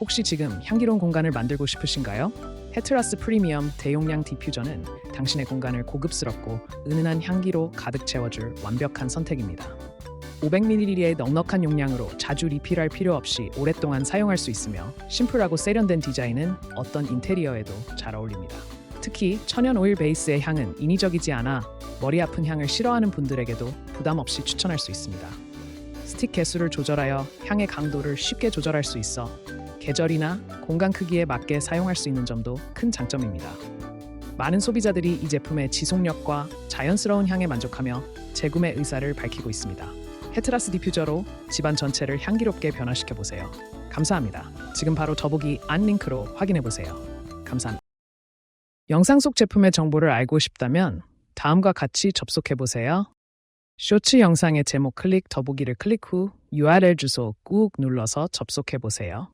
혹시 지금 향기로운 공간을 만들고 싶으신가요? 헤트라스 프리미엄 대용량 디퓨저는 당신의 공간을 고급스럽고 은은한 향기로 가득 채워줄 완벽한 선택입니다. 500ml의 넉넉한 용량으로 자주 리필할 필요 없이 오랫동안 사용할 수 있으며 심플하고 세련된 디자인은 어떤 인테리어에도 잘 어울립니다. 특히 천연 오일 베이스의 향은 인위적이지 않아 머리 아픈 향을 싫어하는 분들에게도 부담 없이 추천할 수 있습니다. 스틱 개수를 조절하여 향의 강도를 쉽게 조절할 수 있어 계절이나 공간 크기에 맞게 사용할 수 있는 점도 큰 장점입니다. 많은 소비자들이 이 제품의 지속력과 자연스러운 향에 만족하며 재구매 의사를 밝히고 있습니다. 헤트라스 디퓨저로 집안 전체를 향기롭게 변화시켜 보세요. 감사합니다. 지금 바로 더보기 안 링크로 확인해 보세요. 감사합니다. 영상 속 제품의 정보를 알고 싶다면 다음과 같이 접속해 보세요. 쇼츠 영상의 제목 클릭 더보기를 클릭 후 URL 주소 꾹 눌러서 접속해 보세요.